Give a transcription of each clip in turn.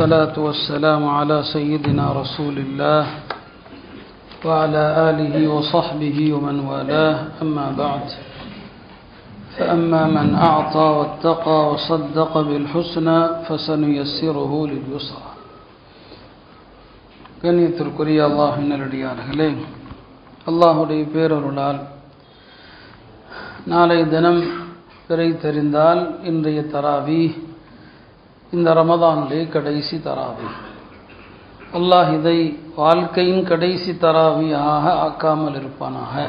والصلاة والسلام على سيدنا رسول الله وعلى آله وصحبه ومن والاه أما بعد فأما من أعطى واتقى وصدق بالحسنى فسنيسره لليسرى கண்ணியத்திற்குரிய அல்லாஹின் நல்லடியார்களே அல்லாஹுடைய பேரருளால் நாளை தினம் பிறை தெரிந்தால் இன்றைய தராவி இந்த ரமதானிலே கடைசி தராவி. அல்லாஹ் இதை வாழ்க்கையின் கடைசி தராவியாக ஆக்காமல் இருப்பானாக.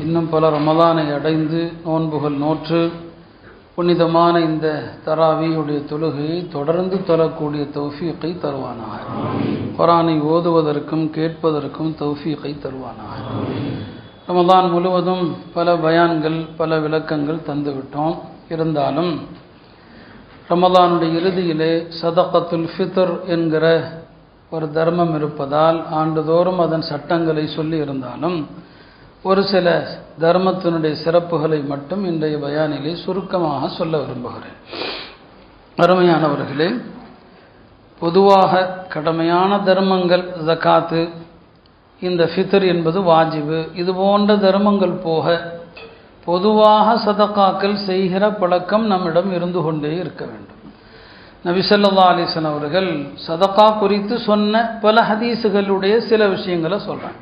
இன்னும் பல ரமதானை அடைந்து நோன்புகள் நோற்று புனிதமான இந்த தராவியுடைய தொழுகையை தொடர்ந்து தொழக்கூடிய தௌஃபீக்கை தருவானாக. குரானை ஓதுவதற்கும் கேட்பதற்கும் தௌஃபீக்கை தருவானாக. ரமதான் முழுவதும் பல பயான்கள் பல விளக்கங்கள் தந்துவிட்டோம். இருந்தாலும் ரமதானுடைய இறுதியிலே சதகத்துல் ஃபித்ர் என்கிற ஒரு தர்மம் இருப்பதால் ஆண்டுதோறும் அதன் சட்டங்களை சொல்லி இருந்தாலும் ஒரு சில தர்மத்தினுடைய சிறப்புகளை மட்டும் இன்றைய பயானிலே சுருக்கமாக சொல்ல விரும்புகிறேன். அருமையானவர்களே பொதுவாக கடமையான தர்மங்கள் ஜக்காத்து இந்த ஃபித்ர் என்பது வாஜிபு இது போன்ற தர்மங்கள் போக பொதுவாக சதக்காக்கள் செய்கிற பழக்கம் நம்மிடம் இருந்து கொண்டே இருக்க வேண்டும். நபிசல்லா அலிசன் அவர்கள் சதக்கா குறித்து சொன்ன பல ஹதீஸுகளுடைய சில விஷயங்களை சொல்கிறாங்க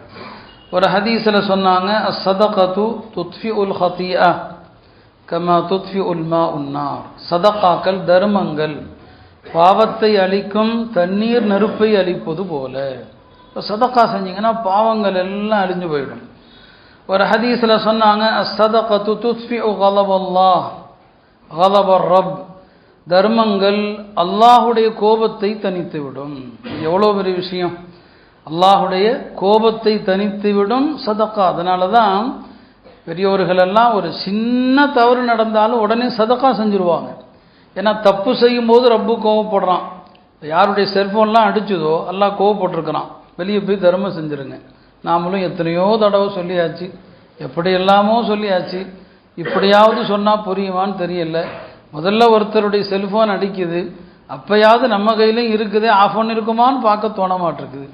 ஒரு ஹதீஸில் சொன்னாங்க அசதகத்து துத்ஃபி உல் ஹத்தியா கமா துத்ஃபி உல்மா உன்னார் சதக்காக்கள் தர்மங்கள். பாவத்தை அழிக்கும் தண்ணீர் நெருப்பை அழிப்பது போல. இப்போ சதக்கா செஞ்சீங்கன்னா பாவங்கள் எல்லாம் அழிஞ்சு போயிடும். ஒரு ஹதீஸில் சொன்னாங்க சதகத்து துத்ஃபி கலபல்லா கலபர் ரப் தர்மங்கள் அல்லாஹுடைய கோபத்தை தனித்து விடும் எவ்வளோ பெரிய விஷயம்? அல்லாஹுடைய கோபத்தை தனித்துவிடும் சதக்கா. அதனால தான் பெரியவர்களெல்லாம் ஒரு சின்ன தவறு நடந்தாலும் உடனே சதக்கா செஞ்சுருவாங்க. ஏன்னா தப்பு செய்யும்போது ரப்பு கோவப்படுறான் யாருடைய செல்ஃபோன்லாம் அடிச்சுதோ எல்லாம் கோவப்பட்டிருக்கிறான் வெளியே போய் தர்மம் செஞ்சுருங்க. நாமளும் எத்தனையோ தடவை சொல்லியாச்சு. எப்படி எல்லாமோ சொல்லியாச்சு. இப்படியாவது சொன்னால் புரியுமான்னு தெரியல. முதல்ல ஒருத்தருடைய செல்ஃபோன் அடிக்குது. அப்போயாவது நம்ம கையிலையும் இருக்குது. ஆஃப் ஒன் இருக்குமான்னு பார்க்க தோண மாட்டிருக்குது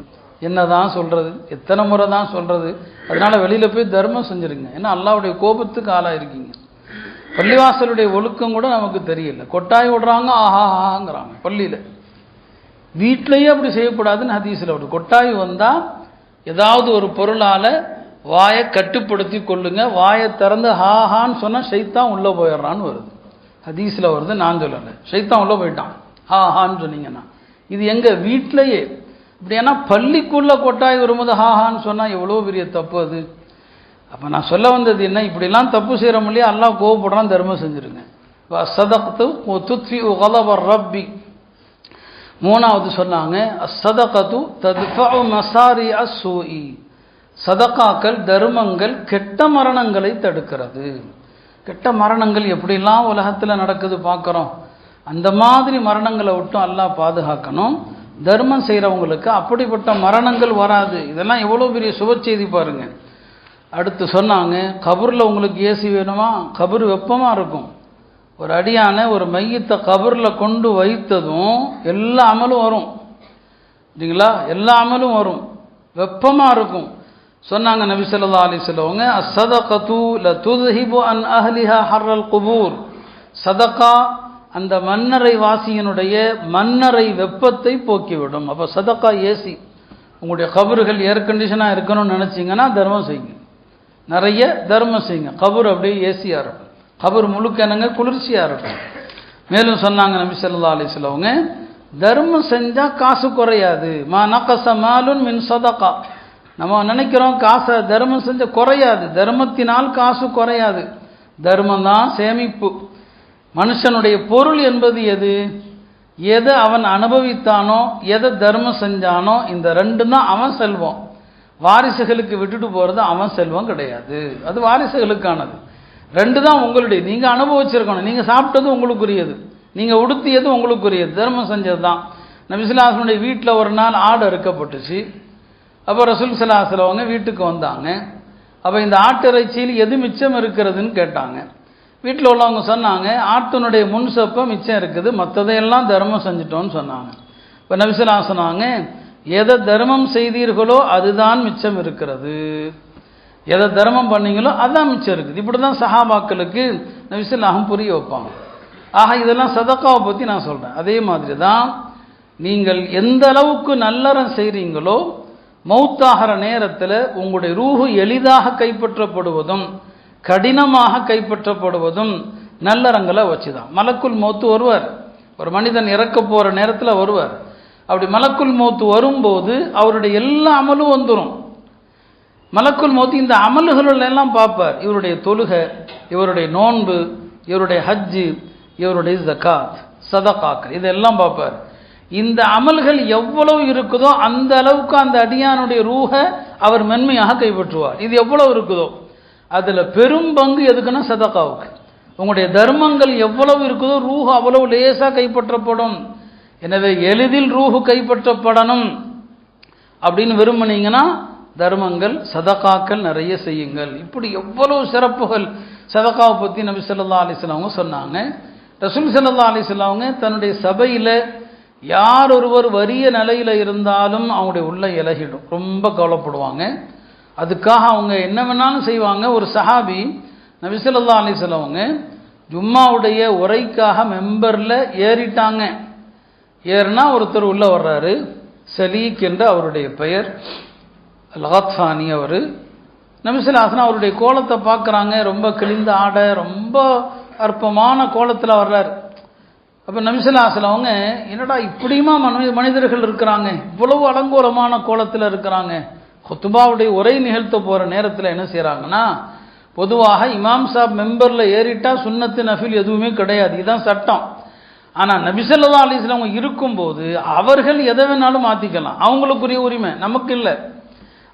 என்ன தான் சொல்கிறது எத்தனை முறை தான் சொல்கிறது அதனால் வெளியில் போய் தர்மம் செஞ்சுருங்க. ஏன்னா அல்லாவுடைய கோபத்துக்கு ஆளாக இருக்கீங்க பள்ளிவாசலுடைய ஒழுக்கம் கூட நமக்கு தெரியல. கொட்டாய் விடுறாங்க ஆஹா ஆஹாங்கிறாங்க பள்ளியில். வீட்டிலையே அப்படி செய்யக்கூடாதுன்னு ஹதீஸில் விடு கொட்டாய் வந்தால் ஏதாவது ஒரு பொருளால் வாயை கட்டுப்படுத்தி கொள்ளுங்க. வாயை திறந்து ஹாஹான்னு சொன்னால் ஷைத்தான் உள்ளே போயிடுறான்னு வருது. ஹதீஸில் வருது நான் சொல்லலை. ஷைத்தான் உள்ளே போயிட்டான். ஹாஹான்னு சொன்னீங்கன்னா. இது எங்கள் வீட்டிலையே இப்படி ஏன்னா பள்ளிக்குள்ளே கொட்டாய் வரும்போது ஹாஹான்னு சொன்னால் எவ்வளோ பெரிய தப்பு அது? அப்போ நான் சொல்ல வந்தது என்ன? இப்படிலாம் தப்பு செய்கிற இல்லையா எல்லாம் கோவப்படுறான் தர்மம் செஞ்சுருங்க. சதகத்து துத்ஃபி உகலவர் ரப்பி. மூணாவது சொன்னாங்க சதகத்து தத்ஃபு மசாரி அசூஇ சதக்காக்கள் தர்மங்கள் கெட்ட மரணங்களை தடுக்கிறது. கெட்ட மரணங்கள் எப்படிலாம் உலகத்தில் நடக்குது பார்க்குறோம். அந்த மாதிரி மரணங்களை விட்டும் எல்லாம் பாதுகாக்கணும். தர்மம் செய்கிறவங்களுக்கு அப்படிப்பட்ட மரணங்கள் வராது. இதெல்லாம் எவ்வளோ பெரிய சுப செய்தி பாருங்கள் அடுத்து சொன்னாங்க கபூரில் உங்களுக்கு ஏசி வேணுமா? கபூர் வெப்பமாக இருக்கும். ஒரு அடியான ஒரு மையத்தை கபூரில் கொண்டு வைத்ததும் எல்லா அமலும் வரும். இல்லைங்களா எல்லா அமலும் வரும். வெப்பமாக இருக்கும். சொன்னாங்க நபி சொல்லா அலி சொல்லவங்க அசதகத்து ல துதுஹிபு அன் அஹ்லிஹா ஹர்ரல் குபூர். சதகா அந்த மன்னரை வாசியினுடைய மன்னரை வெப்பத்தை போக்கிவிடும். அப்போ சதக்கா ஏசி உங்களுடைய கபறுகள் ஏர் கண்டிஷனாக இருக்கணும்னு நினச்சிங்கன்னா தர்மம் செய்யுங்க. நிறைய தர்மம் செய்யுங்க. கபூர் அப்படியே ஏசியாக இருக்கும். கபூர் முழுக்க என்னங்க? குளிர்ச்சியாக இருக்கும். மேலும் சொன்னாங்க நபி சொல்லா அலி சொல்லவங்க தர்மம் செஞ்சால் காசு குறையாது. மா நக்கச மாலுன் மின் சதக்கா நம்ம நினைக்கிறோம் காசை தர்மம் செஞ்ச குறையாது. தர்மத்தினால் காசு குறையாது. தர்மம் தான் சேமிப்பு. மனுஷனுடைய பொருள் என்பது எது? எதை அவன் அனுபவித்தானோ எதை தர்மம் செஞ்சானோ இந்த ரெண்டு தான் அவன் செல்வம். வாரிசுகளுக்கு விட்டுட்டு போகிறது அவன் செல்வம் கிடையாது. அது வாரிசுகளுக்கானது. ரெண்டு தான் உங்களுடைய. நீங்கள் அனுபவிச்சிருக்கணும். நீங்கள் சாப்பிட்டது உங்களுக்குரியது. நீங்கள் உடுத்தியது உங்களுக்குரியது. தர்மம் செஞ்சது தான் நபிசுல்லாசனுடைய வீட்டில் ஒரு நாள் ஆடு அறுக்கப்பட்டுச்சு. அப்போ ரசூல் அவங்க வீட்டுக்கு வந்தாங்க. அப்போ இந்த ஆட்டு இறைச்சியில் எது மிச்சம் இருக்கிறதுன்னு கேட்டாங்க. வீட்டில் உள்ளவங்க சொன்னாங்க ஆட்டினுடைய முன் சப்பம் மிச்சம் இருக்குது மற்றதையெல்லாம் தர்மம் செஞ்சிட்டோன்னு சொன்னாங்க. இப்போ நபிசலா சொன்னாங்க எதை தர்மம் செய்தீர்களோ அதுதான் மிச்சம் இருக்கிறது. எதை தர்மம் பண்ணீங்களோ அதுதான் மிச்சம் இருக்குது. இப்படி தான் சஹாபாக்களுக்கு நபிசல்லாஹும் புரிய வைப்பாங்க. ஆக இதெல்லாம் சதக்காவை பற்றி நான் சொல்கிறேன் அதே மாதிரி தான் நீங்கள் எந்த அளவுக்கு நல்லறம் செய்கிறீங்களோ மௌத்தாகிற நேரத்தில் உங்களுடைய ரூஹு எளிதாக கைப்பற்றப்படுவதும் கடினமாக கைப்பற்றப்படுவதும் நல்லறங்களை வச்சு தான் மலக்குள் மௌத்து வருவார். ஒரு மனிதன் இறக்க போகிற நேரத்தில் வருவார். அப்படி மலக்குள் மௌத்து வரும்போது அவருடைய எல்லா அமலும் வந்துடும் மலக்குள் மௌத்து இந்த அமல்கள் எல்லாம் பார்ப்பார். இவருடைய தொழுகை இவருடைய நோன்பு இவருடைய ஹஜ்ஜு இவருடைய ஜக்காத் சதகாக்கள் இதெல்லாம் பார்ப்பார். இந்த அமல்கள் எவ்வளவு இருக்குதோ அந்த அளவுக்கு அந்த அடியானுடைய ரூஹ அவர் மென்மையாக கைப்பற்றுவார். இது எவ்வளவு இருக்குதோ. அதில் பெரும் பங்கு எதுக்குன்னா சதகாவுக்கு. உங்களுடைய தர்மங்கள் எவ்வளவு இருக்குதோ ரூஹு அவ்வளவு லேசாக கைப்பற்றப்படும். எனவே எளிதில் ரூஹு கைப்பற்றப்படணும் அப்படின்னு விரும்பினீங்கன்னா தர்மங்கள் சதகாக்கள் நிறைய செய்யுங்கள். இப்படி எவ்வளவு சிறப்புகள். சதகாவை பற்றி நபி சொல்லா அவங்க சொன்னாங்க. ரசூல் சல்லா அவங்க தன்னுடைய சபையில் யார் ஒருவர் வறிய நிலையில் இருந்தாலும் அவங்களுடைய உள்ள இலகிடும். ரொம்ப கவலைப்படுவாங்க. அதுக்காக அவங்க என்ன வேணாலும் செய்வாங்க. ஒரு சஹாபி நபிசல்லா அலிஸ்லவங்க ஜும்மாவுடைய உரைக்காக மெம்பரில் ஏறிட்டாங்க. ஏறுனா ஒருத்தர் உள்ளே வர்றாரு. சலீக் என்று அவருடைய பெயர். லகாத்ஃபானி அவர். நபிசுல்லாசனா அவருடைய கோலத்தை பார்க்குறாங்க. ரொம்ப கிழிந்த ஆடை ரொம்ப அற்பமான கோலத்தில் வர்றார். அப்போ நபிசுல்லாசல் அவங்க என்னடா இப்படியுமா மனி மனிதர்கள் இருக்கிறாங்க? இவ்வளவு அலங்கோலமான கோலத்தில் இருக்கிறாங்க. ஹொத்துபாவுடைய உரை நிகழ்த்த போகிற நேரத்தில் என்ன செய்கிறாங்கன்னா பொதுவாக இமாம் சாப் மெம்பரில் ஏறிட்டால் சுன்னத்து நஃபில் எதுவுமே கிடையாது. இதுதான் சட்டம். ஆனால் நபிசல்லா அலிஸ்ல அவங்க இருக்கும்போது அவர்கள் எதை வேணாலும் மாற்றிக்கலாம் அவங்களுக்குரிய உரிமை. நமக்கு இல்லை.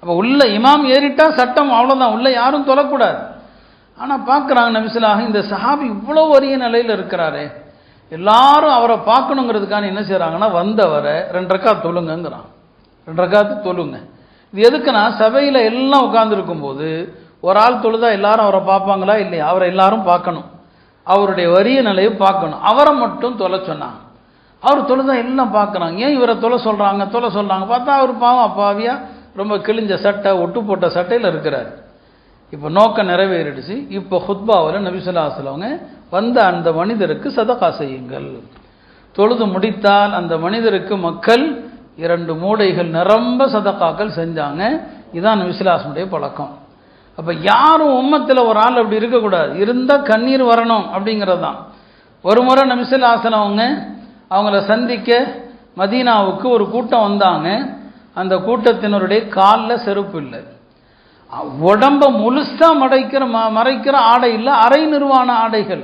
அப்போ உள்ள இமாம் ஏறிட்டால் சட்டம் அவ்வளோதான் உள்ள யாரும் தொழக்கூடாது. ஆனால் பார்க்குறாங்க நபிசலாக இந்த சஹாபி இவ்வளோ வரிய நிலையில் இருக்கிறாரு. எல்லாரும் அவரை பார்க்கணுங்கிறதுக்கான என்ன செய்கிறாங்கன்னா வந்தவரை ரெண்டு ரக்கா தொழுங்கங்கிறான். ரெண்டு ரக்காத்து தொழுங்க. இது எதுக்குன்னா சபையில் எல்லாம் உட்காந்துருக்கும் போது ஒரு ஆள் தொழுதா எல்லாரும் அவரை பார்ப்பாங்களா இல்லையா? அவரை எல்லாரும் பார்க்கணும். அவருடைய வரிய நிலையை பார்க்கணும். அவரை மட்டும் தொலை சொன்னாங்க. அவர் தொழுதா எல்லாம் பார்க்குறாங்க. ஏன் இவரை தொலை சொல்கிறாங்க தொலை சொல்கிறாங்க பார்த்தா அவர் பாவம் அப்பாவியாக ரொம்ப கிழிஞ்ச சட்டை ஒட்டு போட்ட சட்டையில் இருக்கிறார். இப்போ நோக்கம் நிறைவேறிடுச்சு. இப்போ ஹுத்பாவில் நபிசுல்லாஸ்லவங்க வந்த அந்த மனிதருக்கு சதகா செய்யுங்கள். தொழுது முடித்தால் அந்த மனிதருக்கு மக்கள் இரண்டு மூடைகள் நிரம்ப சதக்காக்கள் செஞ்சாங்க. இதுதான் விசிலாசனுடைய பழக்கம். அப்போ யாரும் உம்மத்தில் ஒரு ஆள் அப்படி இருக்கக்கூடாது. இருந்தால் கண்ணீர் வரணும் அப்படிங்கிறது தான் ஒரு முறை நபிசுல்லாசன் அவங்க அவங்கள சந்திக்க மதீனாவுக்கு ஒரு கூட்டம் வந்தாங்க. அந்த கூட்டத்தினருடைய காலில் செருப்பு இல்லை. உடம்ப முழுசாக மறைக்கிற ம மறைக்கிற ஆடை இல்லை அரை நிர்வாண ஆடைகள்.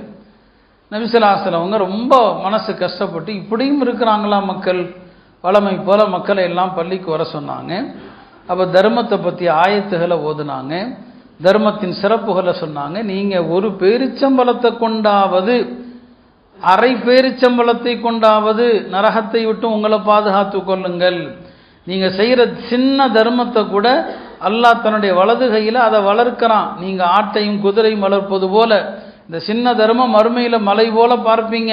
நபிசலாசல் ரொம்ப மனசு கஷ்டப்பட்டு இப்படியும் இருக்கிறாங்களா மக்கள்? வளமை போல மக்களை எல்லாம் பள்ளிக்கு வர சொன்னாங்க. அப்போ தர்மத்தை பற்றி ஆயத்துகளை ஓதுனாங்க. தர்மத்தின் சிறப்புகளை சொன்னாங்க. நீங்கள் ஒரு பேரிச்சம்பளத்தை கொண்டாவது அரை பேரிச்சம்பளத்தை கொண்டாவது நரகத்தை விட்டு உங்களை பாதுகாத்து கொள்ளுங்கள். நீங்கள் செய்கிற சின்ன தர்மத்தை கூட அல்லாஹ் தன்னுடைய வலது கையில் அதை வளர்க்கிறான். நீங்கள் ஆட்டையும் குதிரையும் வளர்ப்பது போல இந்த சின்ன தர்மம் மறுமையில் மலை போல பார்ப்பீங்க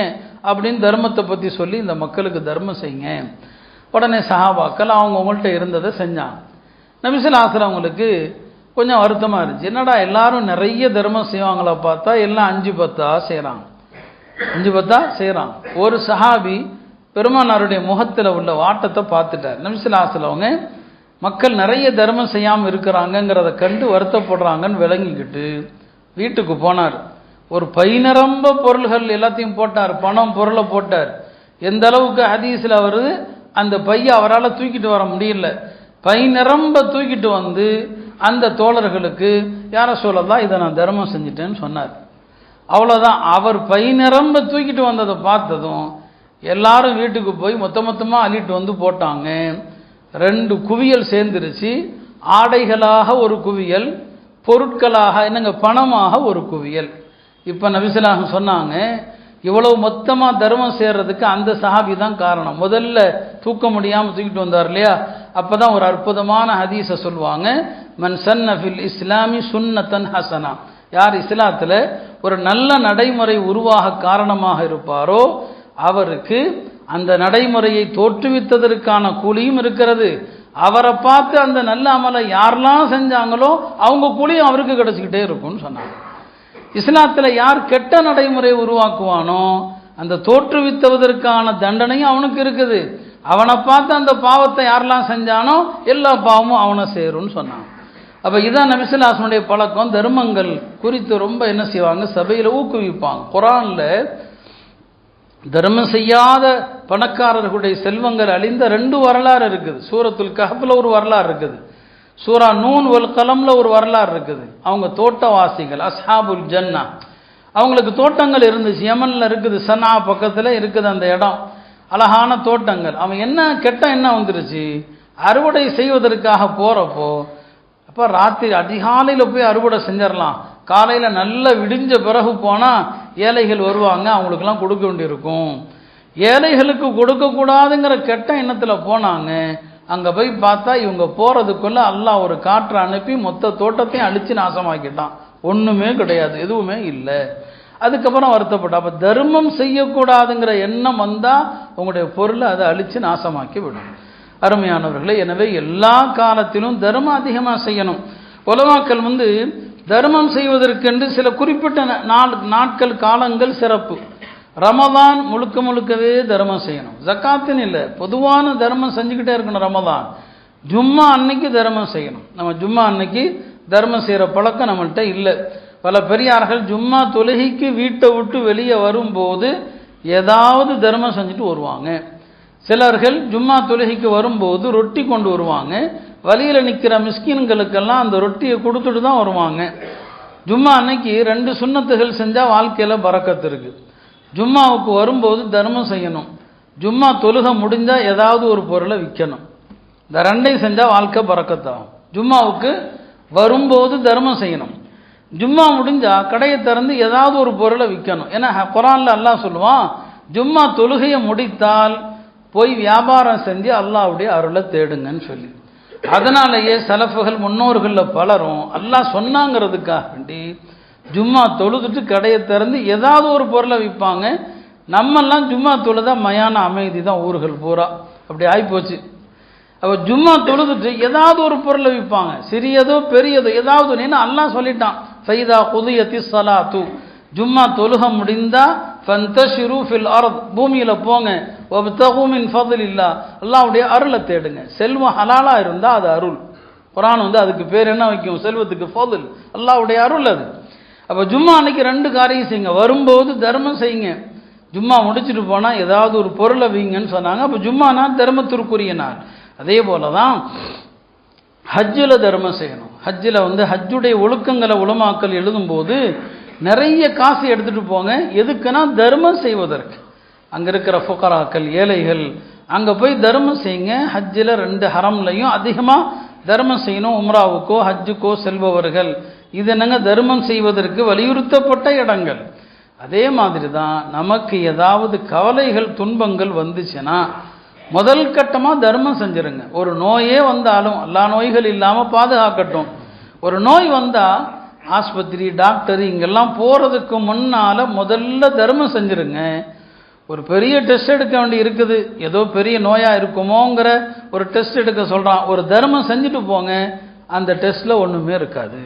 அப்படின்னு தர்மத்தை பற்றி சொல்லி இந்த மக்களுக்கு தர்மம் செய்யுங்க. உடனே சஹாபாக்கள் அவங்க உங்கள்கிட்ட இருந்ததை செஞ்சான் நபிசல் ஆசிரவங்களுக்கு கொஞ்சம் வருத்தமாக இருந்துச்சு. என்னடா எல்லாரும் நிறைய தர்மம் செய்வாங்களா பார்த்தா எல்லாம் அஞ்சு பத்தா செய்கிறாங்க அஞ்சு பத்தா செய்கிறான் ஒரு சஹாபி பெருமானாருடைய முகத்தில் உள்ள வாட்டத்தை பார்த்துட்டார். நபிசுல்லாசில் அவங்க மக்கள் நிறைய தர்மம் செய்யாமல் இருக்கிறாங்கங்கிறத கண்டு வருத்தப்படுறாங்கன்னு விளங்கிக்கிட்டு வீட்டுக்கு போனார். ஒரு பை நிரம்ப பொருள்கள் எல்லாத்தையும் போட்டார். பணம் பொருளை போட்டார். எந்த அளவுக்கு ஹதீஸில் வருது? அந்த பையை அவரால் தூக்கிட்டு வர முடியல. பை நிரம்ப தூக்கிட்டு வந்து அந்த தோழர்களுக்கு யார சொல்லலாம் இதை நான் தர்மம் செஞ்சிட்டேன்னு சொன்னார். அவ்வளோதான் அவர் பை நிரம்ப தூக்கிட்டு வந்ததை பார்த்ததும் எல்லாரும் வீட்டுக்கு போய் மொத்த மொத்தமாக அள்ளிட்டு வந்து போட்டாங்க. ரெண்டு குவியல் சேர்ந்துருச்சு. ஆடைகளாக ஒரு குவியல் பொருட்களாக என்னங்க பணமாக ஒரு குவியல். இப்போ நபிசலாக சொன்னாங்க இவ்வளவு மொத்தமாக தர்மம் சேர்றதுக்கு அந்த சஹாபி தான் காரணம். முதல்ல தூக்க முடியாமல் தூக்கிட்டு வந்தார் இல்லையா? அப்போ தான் ஒரு அற்புதமான ஹதீஸை சொல்லுவாங்க மன் சன்னஃபில் இஸ்லாமி சுன்னத்தன் ஹசனா. யார் இஸ்லாத்தில் ஒரு நல்ல நடைமுறை உருவாக காரணமாக இருப்பாரோ அவருக்கு அந்த நடைமுறையை தோற்றுவித்ததற்கான கூலியும் இருக்கிறது. அவரை பார்த்து அந்த நல்ல அமலை யாரெல்லாம் செஞ்சாங்களோ அவங்க கூலியும் அவருக்கு கிடைச்சிக்கிட்டே இருக்கும்னு சொன்னாங்க. இஸ்லாத்தில் யார் கெட்ட நடைமுறையை உருவாக்குவானோ அந்த தோற்றுவித்துவதற்கான தண்டனையும் அவனுக்கு இருக்குது. அவனை பார்த்து அந்த பாவத்தை யாரெல்லாம் செஞ்சானோ எல்லா பாவமும் அவனை சேரும்னு சொன்னான் அப்போ இதான் நபிசுல்லாசனுடைய பழக்கம் தர்மங்கள் குறித்து ரொம்ப என்ன செய்வாங்க? சபையில் ஊக்குவிப்பாங்க. குரானில் தர்மம் செய்யாத பணக்காரர்களுடைய செல்வங்கள் அழிந்த ரெண்டு வரலாறு இருக்குது. சூரத்துல் கஹப்பில் ஒரு வரலாறு இருக்குது. சூரா நூன் ஒல் கலமில் ஒரு வரலாறு இருக்குது. அவங்க தோட்டவாசிகள் அஸ்ஹாபுல் ஜன்னா. அவங்களுக்கு தோட்டங்கள் இருந்துச்சு. யமனில் இருக்குது சனா பக்கத்தில் இருக்குது அந்த இடம். அழகான தோட்டங்கள். அவன் என்ன கெட்ட என்ன வந்துருச்சு? அறுவடை செய்வதற்காக போகிறப்போ அப்போ ராத்திரி அதிகாலையில் போய் அறுவடை செஞ்சிடலாம். காலையில் நல்லா விடிஞ்ச பிறகு போனால் ஏழைகள் வருவாங்க அவங்களுக்கெல்லாம் கொடுக்க வேண்டியிருக்கும். ஏழைகளுக்கு கொடுக்கக்கூடாதுங்கிற கெட்ட எண்ணத்தில் போனாங்க. அங்கே போய் பார்த்தா இவங்க போகிறதுக்குள்ளே அல்லாஹ் ஒரு காற்றை அனுப்பி மொத்த தோட்டத்தையும் அழித்து நாசமாக்கிட்டான். ஒன்றுமே கிடையாது எதுவுமே இல்லை. அதுக்கப்புறம் வருத்தப்பட்ட அப்போ தர்மம் செய்யக்கூடாதுங்கிற எண்ணம் வந்தால் உங்களுடைய பொருளை அதை அழித்து நாசமாக்கி விடும். அருமையானவர்களே எனவே எல்லா காலத்திலும் தர்மம் அதிகமாக செய்யணும். உலமாக்கள் வந்து தர்மம் செய்வதற்கென்று சில குறிப்பிட்ட நாள் நாட்கள் காலங்கள் சிறப்பு. ரமதான் முழுக்க முழுக்கவே தர்மம் செய்யணும். ஜக்காத்துன்னு இல்லை. பொதுவான தர்மம் செஞ்சுக்கிட்டே இருக்கணும் ரமதான். ஜும்மா அன்னைக்கு தர்மம் செய்யணும். நம்ம ஜும்மா அன்னைக்கு தர்மம் செய்கிற பழக்கம் நம்மள்கிட்ட இல்லை. பல பெரியார்கள் ஜும்மா தொழுகைக்கு வீட்டை விட்டு வெளியே வரும்போது ஏதாவது தர்மம் செஞ்சுட்டு வருவாங்க. சிலர்கள் ஜும்மா தொழுகைக்கு வரும்போது ரொட்டி கொண்டு வருவாங்க. வழியில் நிற்கிற மிஸ்கின்களுக்கெல்லாம் அந்த ரொட்டியை கொடுத்துட்டு தான் வருவாங்க. ஜும்மா அன்னைக்கு ரெண்டு சுண்ணத்துகள் செஞ்சால் வாழ்க்கையில் பறக்கத்து இருக்குது ஜும்மாவுக்கு வரும்போது தர்மம் செய்யணும். ஜும்மா தொழுகை முடிஞ்சால் ஏதாவது ஒரு பொருளை விற்கணும். இந்த ரெண்டையும் செஞ்சால் வாழ்க்கை பறக்கத்தாகும். ஜும்மாவுக்கு வரும்போது தர்மம் செய்யணும். ஜும்மா முடிஞ்சால் கடையை திறந்து ஏதாவது ஒரு பொருளை விற்கணும். ஏன்னா குரானில் அல்லாஹ் சொல்லுவான் ஜும்மா தொழுகையை முடித்தால் போய் வியாபாரம் செஞ்சு அல்லாவுடைய அருளை தேடுங்கன்னு சொல்லி. அதனாலேயே சலஃபுகள் முன்னோர்களில் பலரும் எல்லாம் சொன்னாங்கிறதுக்காக வேண்டி ஜும்மா தொழுதுட்டு கடையை திறந்து ஏதாவது ஒரு பொருளை விற்பாங்க. நம்மெல்லாம் ஜும்மா தொழுதா மயான அமைதி தான் ஊர்கள் பூரா. அப்படி ஆகிப்போச்சு அப்போ ஜும்மா தொழுதுட்டு ஏதாவது ஒரு பொருளை விற்பாங்க. சிறியதோ பெரியதோ ஏதாவது ஒன்று எல்லாம் சொல்லிட்டான். ஃபைதா குதியத்தி சலாத்து ஜும்மா தொழுக முடிந்தா ஃபந்தஷிரு ஃபில் அர்த் பூமியில் போங்க. ஒப்தகுமின் ஃபதில் இல்லா அல்லாவுடைய அருளை தேடுங்க. செல்வம் ஹலாலாக இருந்தால் அது அருள். குரான் வந்து அதுக்கு பேர் என்ன வைக்கும்? செல்வத்துக்கு ஃபதில். அல்லாவுடைய அருள் அது. அப்போ ஜும்மா அன்னைக்கு ரெண்டு காரியம் செய்யுங்க. வரும்போது தர்மம் செய்யுங்க. ஜும்மா முடிச்சுட்டு போனால் ஏதாவது ஒரு பொருளை வீங்கன்னு சொன்னாங்க. அப்போ ஜும்மானா தர்மத்திற்குரிய நாள். அதே போல தான் ஹஜ்ஜில் தர்மம் செய்யணும். ஹஜ்ஜில் வந்து ஹஜ்ஜுடைய ஒழுக்கங்களை உளமாக்கல் எழுதும்போது நிறைய காசு எடுத்துகிட்டு போங்க. எதுக்குன்னா தர்மம் செய்வதற்கு. அங்கே இருக்கிற ஃபுக்கராக்கள் ஏழைகள் அங்கே போய் தர்மம் செய்யுங்க ஹஜ்ஜில் ரெண்டு ஹரம்லையும் அதிகமாக தர்மம் செய்யணும். உம்ராவுக்கோ ஹஜ்ஜுக்கோ செல்பவர்கள். இது என்னங்க? தர்மம் செய்வதற்கு வலியுறுத்தப்பட்ட இடங்கள். அதே மாதிரி தான் நமக்கு ஏதாவது கவலைகள் துன்பங்கள் வந்துச்சுன்னா முதல் கட்டமாக தர்மம் செஞ்சுருங்க. ஒரு நோயே வந்தாலும் எல்லா நோய்கள் இல்லாமல் பாதுகாக்கட்டும். ஒரு நோய் வந்தால் ஆஸ்பத்திரி டாக்டர் இங்கெல்லாம் போகிறதுக்கு முன்னால் முதல்ல தர்மம் செஞ்சுருங்க. ஒரு பெரிய டெஸ்ட் எடுக்க வேண்டி இருக்குது. ஏதோ பெரிய நோயாக இருக்குமோங்கிற ஒரு டெஸ்ட் எடுக்க சொல்கிறான் ஒரு தர்மம் செஞ்சுட்டு போங்க. அந்த டெஸ்ட்டில் ஒன்றுமே இருக்காது.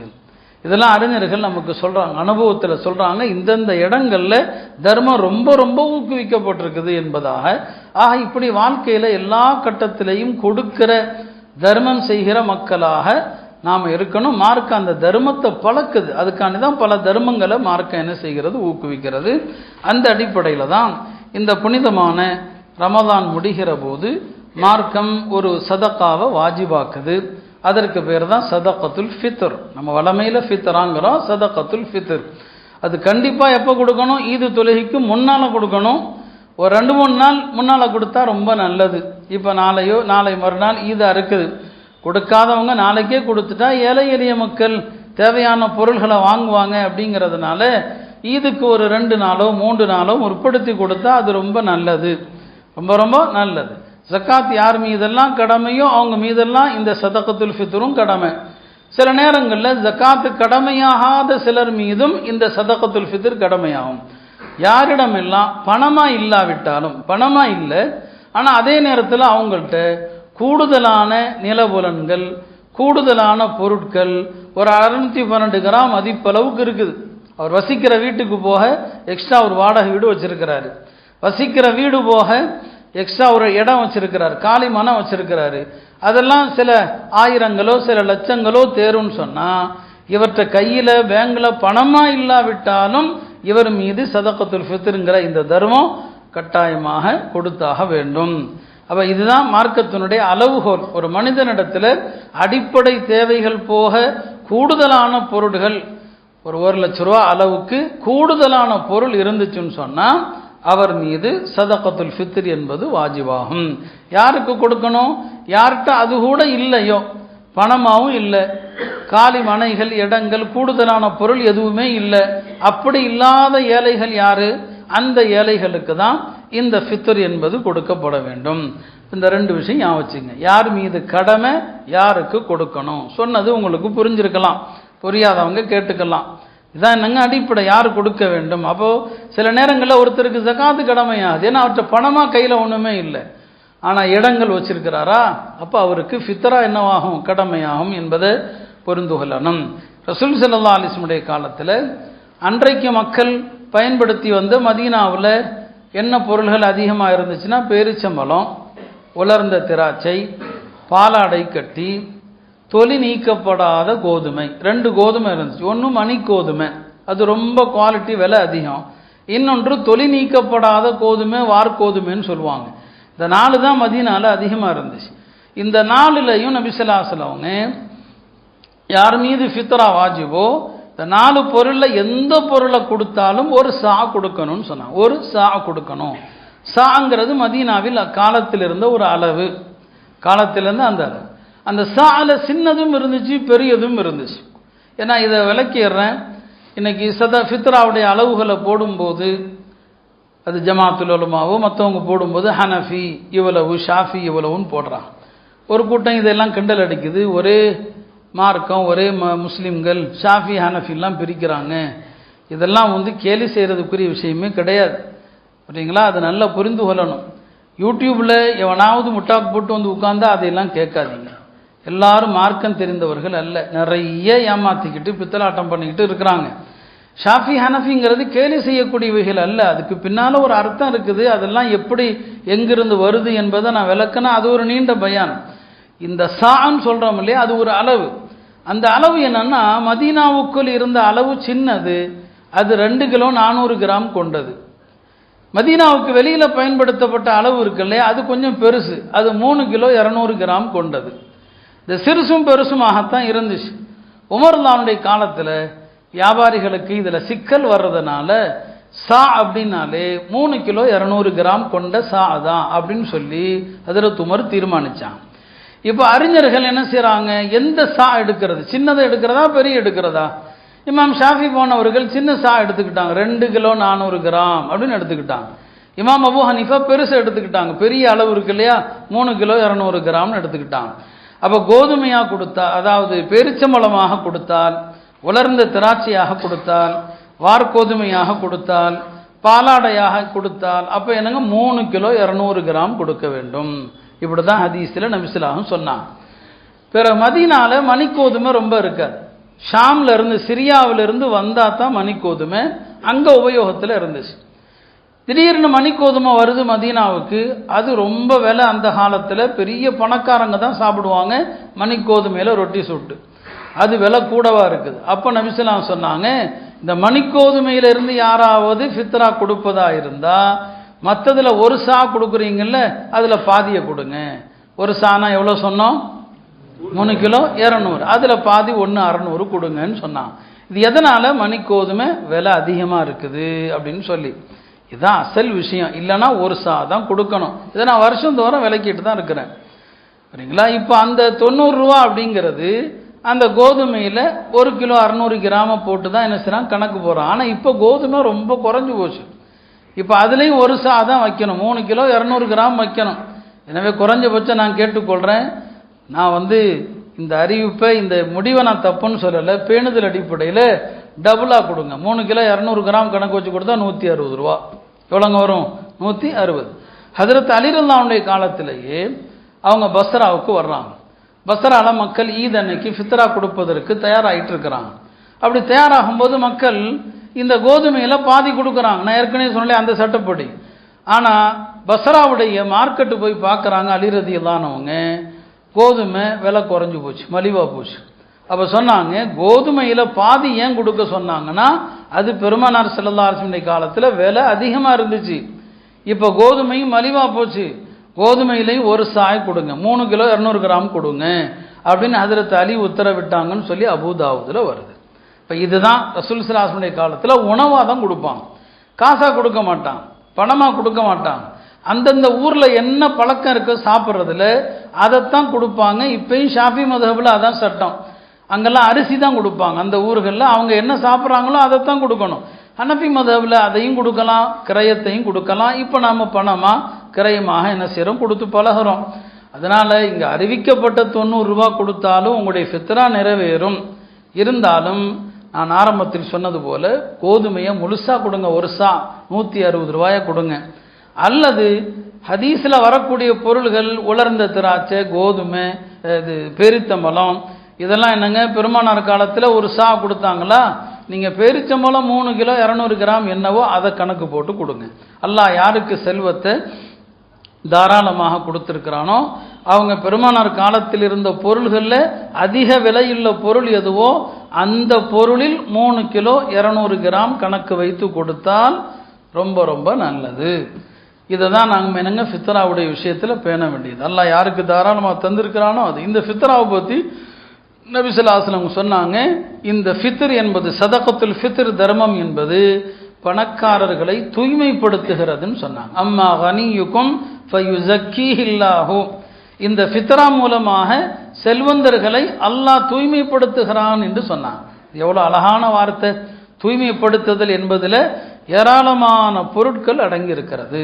இதெல்லாம் அறிஞர்கள் நமக்கு சொல்கிறாங்க அனுபவத்தில் சொல்கிறாங்க இந்தந்த இடங்களில் தர்மம் ரொம்ப ரொம்ப ஊக்குவிக்கப்பட்டிருக்குது என்பதாக. ஆக இப்படி வாழ்க்கையில் எல்லா கட்டத்திலையும் கொடுக்கிற தர்மம் செய்கிற மக்களாக நாம் இருக்கணும். மார்க்க அந்த தர்மத்தை பழக்குது. அதுக்காண்டி தான் பல தர்மங்களை மார்க்க என்ன செய்கிறது? ஊக்குவிக்கிறது. அந்த அடிப்படையில் தான் இந்த புனிதமான ரமதான் முடிகிற போது மார்க்கம் ஒரு சதக்காவை வாஜிபாக்குது. அதற்கு பேர் தான் சதக்கத்துல் ஃபித்தர் நம்ம வளமையில் ஃபித்தராங்கிறோம் சதக்கத்துல் ஃபித்தர் அது கண்டிப்பாக எப்போ கொடுக்கணும்? ஈது தொழுகைக்கு முன்னால் கொடுக்கணும். ஒரு ரெண்டு மூணு நாள் முன்னால் கொடுத்தா ரொம்ப நல்லது. இப்போ நாளையோ நாளை மறுநாள் ஈதாக இருக்குது. கொடுக்காதவங்க நாளைக்கே கொடுத்துட்டா ஏழை எளிய மக்கள் தேவையான பொருள்களை வாங்குவாங்க அப்படிங்கிறதுனால ஈதுக்கு ஒரு ரெண்டு நாளோ மூன்று நாளோ முற்படுத்தி கொடுத்தா அது ரொம்ப நல்லது. ரொம்ப ரொம்ப நல்லது. ஜக்காத் யார் மீதெல்லாம் கடமையோ அவங்க மீதெல்லாம் இந்த சதக்கத்துல் ஃபித்ரும் கடமை. சில நேரங்களில் ஜக்காத்து கடமையாகாத சிலர் மீதும் இந்த சதக்கத்துல் ஃபித்ர் கடமையாகும். யாரிடமெல்லாம் பணமாக இல்லாவிட்டாலும் பணமாக இல்லை ஆனால் அதே நேரத்தில் அவங்கள்ட்ட கூடுதலான நிலபுலன்கள் கூடுதலான பொருட்கள் ஒரு அறுநூத்தி பன்னெண்டு கிராம் மதிப்பளவுக்கு இருக்குது. அவர் வசிக்கிற வீட்டுக்கு போக எக்ஸ்ட்ரா ஒரு வாடகை வீடு வச்சிருக்கிறாரு. வசிக்கிற வீடு போக எக்ஸ்ட்ரா ஒரு இடம் வச்சிருக்கிறார் காலி மனம் வச்சிருக்கிறாரு. அதெல்லாம் சில ஆயிரங்களோ சில லட்சங்களோ தேரும்னு சொன்னால் இவற்றை கையில் பேங்கில் பணமாக இல்லாவிட்டாலும் இவர் மீது சதக்கத்துல் ஃபித்ருங்கிற இந்த தர்மம் கட்டாயமாக கொடுத்தாக வேண்டும். அப்போ இதுதான் மார்க்கத்தினுடைய அளவுகோல். ஒரு மனிதனிடத்தில் அடிப்படை தேவைகள் போக கூடுதலான பொருட்கள் ஒரு ஒரு லட்ச ரூபா அளவுக்கு கூடுதலான பொருள் இருந்துச்சுன்னு சொன்னால் அவர் மீது சதக்கத்துல் ஃபித்ர் என்பது வாஜிபாகும். யாருக்கு கொடுக்கணும்? யார்கிட்ட அது கூட இல்லையோ. பணமாகவும் இல்லை. காலி மனைகள் இடங்கள் கூடுதலான பொருள் எதுவுமே இல்லை. அப்படி இல்லாத ஏழைகள் யாரு? அந்த ஏழைகளுக்கு தான் இந்த ஃபித்ர் என்பது கொடுக்கப்பட வேண்டும். இந்த ரெண்டு விஷயம் ஞாபகம் வச்சுங்க யார் மீது கடமை யாருக்கு கொடுக்கணும்? சொன்னது உங்களுக்கு புரிஞ்சிருக்கலாம். புரியாதவங்க கேட்டுக்கலாம். இதான் என்னங்க அடிப்படை? யார் கொடுக்க வேண்டும்? அப்போது சில நேரங்களில் ஒருத்தருக்கு ஜகாத்து கடமையாது. ஏன்னா அவர்கிட்ட பணமாக கையில் ஒன்றுமே இல்லை. ஆனால் இடங்கள் வச்சிருக்கிறாரா? அப்போ அவருக்கு ஃபித்தரா என்னவாகும்? கடமையாகும் என்பதை புரிந்து கொள்ளணும். ரசூல் சல்லா அலிஸ்முடைய காலத்தில் அன்றைக்கு மக்கள் பயன்படுத்தி வந்த மதீனாவில் என்ன பொருள்கள் அதிகமாக இருந்துச்சுன்னா பேரிச்சம்பழம் உலர்ந்த திராட்சை பாலாடை கட்டி தொலி நீக்கப்படாத கோதுமை. ரெண்டு கோதுமை இருந்துச்சு. ஒன்று மணி கோதுமை அது ரொம்ப குவாலிட்டி விலை அதிகம். இன்னொன்று தொலி நீக்கப்படாத கோதுமை வார்கோதுமைன்னு சொல்லுவாங்க. இந்த நாலு தான் மதியனால் அதிகமாக இருந்துச்சு. இந்த நாளிலையும் நபிசலாசலவங்க யார் மீது ஃபித்ரா வாஜிபோ இந்த நாலு பொருளில் எந்த பொருளை கொடுத்தாலும் ஒரு சா கொடுக்கணும்னு சொன்னாங்க ஒரு சா கொடுக்கணும். சாங்கிறது மதீனாவில் அக்காலத்தில் இருந்த ஒரு அளவு. காலத்திலிருந்து அந்த அளவு. அந்த சால சின்னதும் இருந்துச்சு பெரியதும் இருந்துச்சு. ஏன்னா இதை விளக்கிடுறேன். இன்னைக்கு சத ஃபித்ராவுடைய அளவுகளை போடும்போது அது ஜமாத்துல் உலமாவோ மற்றவங்க போடும்போது ஹனஃபி இவ்வளவு ஷாஃபி இவ்வளவுன்னு போடுறான் ஒரு கூட்டம் இதெல்லாம் கிண்டல் அடிக்குது. ஒரே மார்க்கம் ஒரே ம முஸ்லீம்கள் ஷாஃபி ஹனஃபிலாம் பிரிக்கிறாங்க. இதெல்லாம் வந்து கேலி செய்கிறதுக்குரிய விஷயமே கிடையாது. சரிங்களா அதை நல்லா புரிந்து கொள்ளணும். யூடியூப்பில் எவனாவது முட்டாக்கு போட்டு வந்து உட்காந்தா அதையெல்லாம் கேட்காதீங்க. எல்லாரும் மார்க்கம் தெரிந்தவர்கள் அல்ல. நிறைய ஏமாற்றிக்கிட்டு பித்தலாட்டம் பண்ணிக்கிட்டு இருக்கிறாங்க. ஷாஃபி ஹனஃபிங்கிறது கேலி செய்யக்கூடியவைகள் அல்ல. அதுக்கு பின்னால் ஒரு அர்த்தம் இருக்குது. அதெல்லாம் எப்படி எங்கிருந்து வருது என்பதை நான் விளக்குனா அது ஒரு நீண்ட பயானம் இந்த சான்னு சொல்கிறோம் இல்லையா? அது ஒரு அளவு. அந்த அளவு என்னன்னா மதீனாவுக்குள் இருந்த அளவு சின்னது. அது ரெண்டு கிலோ நானூறு கிராம் கொண்டது. மதீனாவுக்கு வெளியில் பயன்படுத்தப்பட்ட அளவு இருக்கு இல்லையா? அது கொஞ்சம் பெருசு. அது மூணு கிலோ இரநூறு கிராம் கொண்டது. இந்த சிறுசும் பெருசுமாகத்தான் இருந்துச்சு. உமர்லானுடைய காலத்தில் வியாபாரிகளுக்கு இதில் சிக்கல் வர்றதுனால சா அப்படின்னாலே மூணு கிலோ இரநூறு கிராம் கொண்ட சா தான் அப்படின்னு சொல்லி அதில் துமர் தீர்மானித்தான் இப்போ அறிஞர்கள் என்ன செய்கிறாங்க எந்த சா எடுக்கிறது? சின்னதை எடுக்கிறதா பெரிய எடுக்கிறதா? இமாம் ஷாஃபி போனவர்கள் சின்ன சா எடுத்துக்கிட்டாங்க. ரெண்டு கிலோ நானூறு கிராம் அப்படின்னு எடுத்துக்கிட்டாங்க. இமாம் அபு ஹனீஃபா பெருசு எடுத்துக்கிட்டாங்க. பெரிய அளவு இருக்கு இல்லையா? மூணு கிலோ இரநூறு கிராம்னு எடுத்துக்கிட்டாங்க. அப்போ கோதுமையாக கொடுத்தா அதாவது பெருச்சம்பளமாக கொடுத்தால் உலர்ந்த திராட்சையாக கொடுத்தால் வார்கோதுமையாக கொடுத்தால் பாலாடையாக கொடுத்தால் அப்போ என்னங்க? மூணு கிலோ இரநூறு கிராம் கொடுக்க வேண்டும். இப்படி தான் ஹதீஸில் நபிசிலாகும் சொன்னாங்க பிற மதினால மணிக்கோதுமை ரொம்ப இருக்காது. ஷாம்ல இருந்து சிரியாவிலிருந்து வந்தால் தான் மணிக்கோதுமை. அங்கே உபயோகத்தில் இருந்துச்சு. திடீர்னு மணிக்கோதுமை வருது மதீனாவுக்கு. அது ரொம்ப விலை அந்த காலத்தில். பெரிய பணக்காரங்க தான் சாப்பிடுவாங்க. மணிக்கோதுமையில் ரொட்டி சுட்டு. அது விலை கூடவா இருக்குது? அப்போ நபிசுலாம் சொன்னாங்க இந்த மணிக்கோதுமையிலிருந்து யாராவது ஃபித்ரா கொடுப்பதா இருந்தால் மற்றதில் ஒரு சா கொடுக்குறீங்கல்ல அதில் பாதியை கொடுங்க. ஒரு சானா எவ்வளோ சொன்னோம்? மூணு கிலோ இரநூறு. அதில் பாதி ஒன்று அறநூறு கொடுங்கன்னு சொன்னான். இது எதனால் மணிக்கோதுமை விலை அதிகமாக இருக்குது அப்படின்னு சொல்லி. இதுதான் அசல் விஷயம். இல்லைன்னா ஒரு சா தான் கொடுக்கணும். இதை நான் வருஷம் தோறும் தான் இருக்கிறேன். சரிங்களா? இப்போ அந்த தொண்ணூறுரூவா அப்படிங்கிறது அந்த கோதுமையில் ஒரு கிலோ அறநூறு கிராம போட்டு தான் என்ன செய்கிறான் கணக்கு போகிறான் ஆனால் இப்போ கோதுமை ரொம்ப குறைஞ்சி போச்சு. இப்போ அதுலேயும் ஒரு சா தான் வைக்கணும். மூணு கிலோ இரநூறு கிராம் வைக்கணும். எனவே குறைஞ்சபட்சம் நான் கேட்டுக்கொள்கிறேன் நான் வந்து இந்த அறிவிப்பை இந்த முடிவை நான் தப்புன்னு சொல்லலை. பேணுதல் அடிப்படையில் டபுளாக கொடுங்க. மூணு கிலோ இரநூறு கிராம் கணக்கு வச்சு கொடுத்தா நூற்றி அறுபது ரூபா. எவ்வளோங்க வரும்? நூற்றி அறுபது. ஹதரத் அலிரல்லாவுடைய காலத்திலேயே அவங்க பஸ்ராவுக்கு வர்றாங்க. பஸ்ரால மக்கள் ஈத் அன்னைக்கு ஃபித்ரா கொடுப்பதற்கு தயாராகிட்டு இருக்கிறாங்க அப்படி தயாராகும்போது மக்கள் இந்த கோதுமையில் பாதி கொடுக்குறாங்க. நான் ஏற்கனவே சொன்னேன் அந்த சட்டப்படி. ஆனால் பஸ்ராவுடைய மார்க்கெட்டு போய் பார்க்குறாங்க அலிரதியில்லானவங்க கோதுமை விலை குறைஞ்சு போச்சு மலிவாக போச்சு. அப்போ சொன்னாங்க கோதுமையில் பாதி ஏன் கொடுக்க சொன்னாங்கன்னா அது பெருமானார் செல்லல்லா காலத்தில் விலை அதிகமாக இருந்துச்சு. இப்போ கோதுமையும் மலிவாக போச்சு. கோதுமையிலையும் ஒரு சாய் கொடுங்க மூணு கிலோ இரநூறு கிராம் கொடுங்க அப்படின்னு அதில் தலி உத்தரவிட்டாங்கன்னு சொல்லி அபுதாவுதில் வருது. இப்போ இதுதான் ரசூல் சிலாசனுடைய காலத்தில் உணவாக தான் கொடுப்பான் காசாக கொடுக்க மாட்டான் பணமாக கொடுக்க மாட்டான். அந்தந்த ஊரில் என்ன பழக்கம் இருக்கோ சாப்பிட்றதுல அதைத்தான் கொடுப்பாங்க. இப்பயும் ஷாஃபி மதபில் அதான் சட்டம். அங்கெல்லாம் அரிசி தான் கொடுப்பாங்க. அந்த ஊர்களில் அவங்க என்ன சாப்பிட்றாங்களோ அதைத்தான் கொடுக்கணும். ஹனஃபி மதபில் அதையும் கொடுக்கலாம் கிரயத்தையும் கொடுக்கலாம். இப்போ நாம் பணமாக கிரயமாக என்ன செய்கிறோம் கொடுத்து பழகிறோம். அதனால் இங்கே அறிவிக்கப்பட்ட தொண்ணூறுரூவா கொடுத்தாலும் உங்களுடைய ஃபித்ரா நிறைவேறும். இருந்தாலும் நான் ஆரம்பத்தில் சொன்னது போல கோதுமையை முழுசாக கொடுங்க ஒரு சா நூற்றி அறுபது ரூபாயை கொடுங்க. அல்லது ஹதீஸில் வரக்கூடிய பொருள்கள் உலர்ந்த திராட்சை கோதுமை இது பேரித்தம்பழம் இதெல்லாம் என்னங்க? பெருமானார் காலத்தில் ஒரு சா கொடுத்தாங்களா? நீங்கள் பேரிச்சம்பழம் மூணு கிலோ இரநூறு கிராம் என்னவோ அதை கணக்கு போட்டு கொடுங்க. அல்லாஹ் யாருக்கு செல்வத்தை தாராளமாக கொடுத்துருக்கிறானோ அவங்க பெருமானார் காலத்தில் இருந்த பொருள்களில் அதிக விலையுள்ள பொருள் எதுவோ அந்த பொருளில் மூணு கிலோ இரநூறு கிராம் கணக்கு வைத்து கொடுத்தால் ரொம்ப ரொம்ப நல்லது. இதை தான் நாங்கள் என்னங்க ஃபித்ராவுடைய விஷயத்தில் பேண வேண்டியது. அல்ல யாருக்கு தாராளமாக தந்திருக்கிறானோ அது. இந்த ஃபித்ராவை பற்றி நபிசுல்லாஸ்லம் சொன்னாங்க இந்த ஃபித்ர் என்பது சதகத்துல் ஃபித்ர் தர்மம் என்பது பணக்காரர்களை தூய்மைப்படுத்துகிறதுன்னு சொன்னாங்க. அம்மா கனியுக்கும் ஃபயுசக்கீஹில்லாஹு இந்த ஃபித்ரா மூலமாக செல்வந்தர்களை அல்லாஹ் தூய்மைப்படுத்துகிறான் என்று சொன்னான். எவ்வளோ அழகான வார்த்தை. தூய்மைப்படுத்துதல் என்பதில் ஏராளமான பொருட்கள் அடங்கியிருக்கிறது.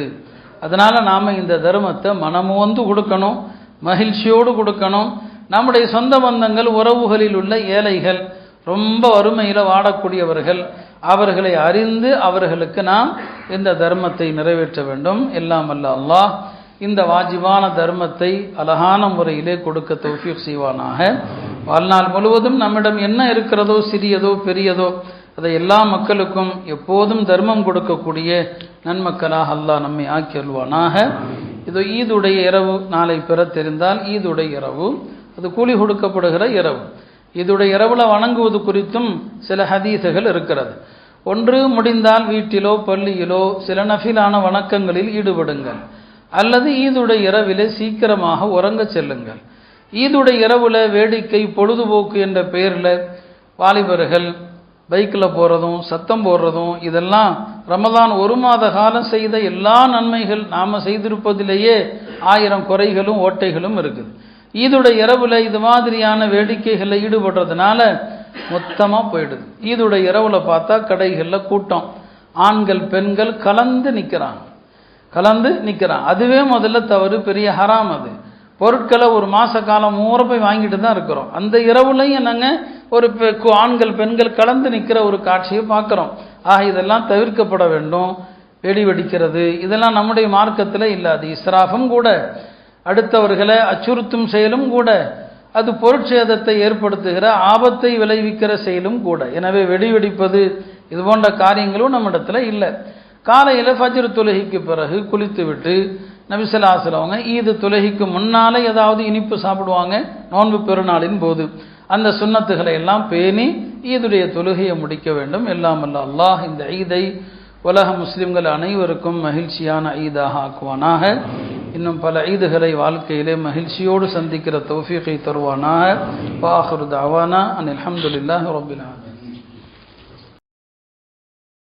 அதனால் நாம் இந்த தர்மத்தை மனமோந்து கொடுக்கணும் மகிழ்ச்சியோடு கொடுக்கணும். நம்முடைய சொந்த பந்தங்கள் உறவுகளில் உள்ள ஏழைகள் ரொம்ப வறுமையில் வாடக்கூடியவர்கள் அவர்களை அறிந்து அவர்களுக்கு நாம் இந்த தர்மத்தை நிறைவேற்ற வேண்டும். எல்லாம் அல்ல அல்லாஹ் இந்த வாஜிபான தர்மத்தை அழகான முறையிலே கொடுக்க தௌஃபீக் செய்வானாக. வாழ்நாள் முழுவதும் நம்மிடம் என்ன இருக்கிறதோ சிறியதோ பெரியதோ அதை எல்லா மக்களுக்கும் எப்போதும் தர்மம் கொடுக்கக்கூடிய நன்மக்களாக அல்லாஹ் நம்மை ஆக்கி அல்வானாக. இது ஈதுடைய இரவு நாளை பெற தெரிந்தால் ஈதுடைய இரவு அது கூலி கொடுக்கப்படுகிற இரவு. இதுடைய இரவுல வணங்குவது குறித்தும் சில ஹதீசுகள் இருக்கிறது. ஒன்று முடிந்தால் வீட்டிலோ பள்ளியிலோ சில நஃபிலான வணக்கங்களில் ஈடுபடுங்கள். அல்லது ஈதுடைய இரவிலே சீக்கிரமாக உறங்க செல்லுங்கள். ஈதுடைய இரவில் வேடிக்கை பொழுதுபோக்கு என்ற பெயரில் வாலிபர்கள் பைக்கில் போகிறதும் சத்தம் போடுறதும் இதெல்லாம் ரமதான் ஒரு மாத காலம் செய்த எல்லா நன்மைகள் நாம் செய்திருப்பதிலேயே ஆயிரம் குறைகளும் ஓட்டைகளும் இருக்குது. ஈதுடைய இரவில் இது மாதிரியான வேடிக்கைகளில் ஈடுபடுறதுனால மொத்தமாக போயிடுது. ஈதுடைய இரவில் பார்த்தா கடைகளில் கூட்டம். ஆண்கள் பெண்கள் கலந்து நிற்கிறாங்க கலந்து நிற்கிறான் அதுவே முதல்ல தவறு பெரிய ஹராம் அது. பொருட்களை ஒரு மாத காலம் மூற போய் வாங்கிட்டு தான் இருக்கிறோம். அந்த இரவுலையும் என்னங்க? ஒரு ஆண்கள் பெண்கள் கலந்து நிற்கிற ஒரு காட்சியை பார்க்குறோம். ஆக இதெல்லாம் தவிர்க்கப்பட வேண்டும். வெடி வெடிக்கிறது. இதெல்லாம் நம்முடைய மார்க்கத்தில் இல்லை அது இஸ்ராஃபும் கூட அடுத்தவர்களை அச்சுறுத்தும் செயலும் கூட அது பொருட்சேதத்தை ஏற்படுத்துகிற ஆபத்தை விளைவிக்கிற செயலும் கூட. எனவே வெடி வெடிப்பது இது போன்ற காரியங்களும் நம்மிடத்தில் இல்லை. காலையில் ஃபஜ்ரு தொழுகைக்கு பிறகு குளித்து விட்டு நபிசலாசிலவங்க ஈது தொழுகைக்கு முன்னாலே ஏதாவது இனிப்பு சாப்பிடுவாங்க நோன்பு பெருநாளின் போது. அந்த சுண்ணத்துகளை எல்லாம் பேணி ஈதுடைய தொழுகையை முடிக்க வேண்டும். எல்லாம் அல்லாஹ் இந்த ஈதை உலக முஸ்லிம்கள் அனைவருக்கும் மகிழ்ச்சியான ஈதாக ஆக்குவானாக. இன்னும் பல ஈதுகளை வாழ்க்கையிலே மகிழ்ச்சியோடு சந்திக்கிற தௌஃபீகை தருவானாக. வாஹரு தாவானா அன் அலமதுல்லாஹ் ரபிலான்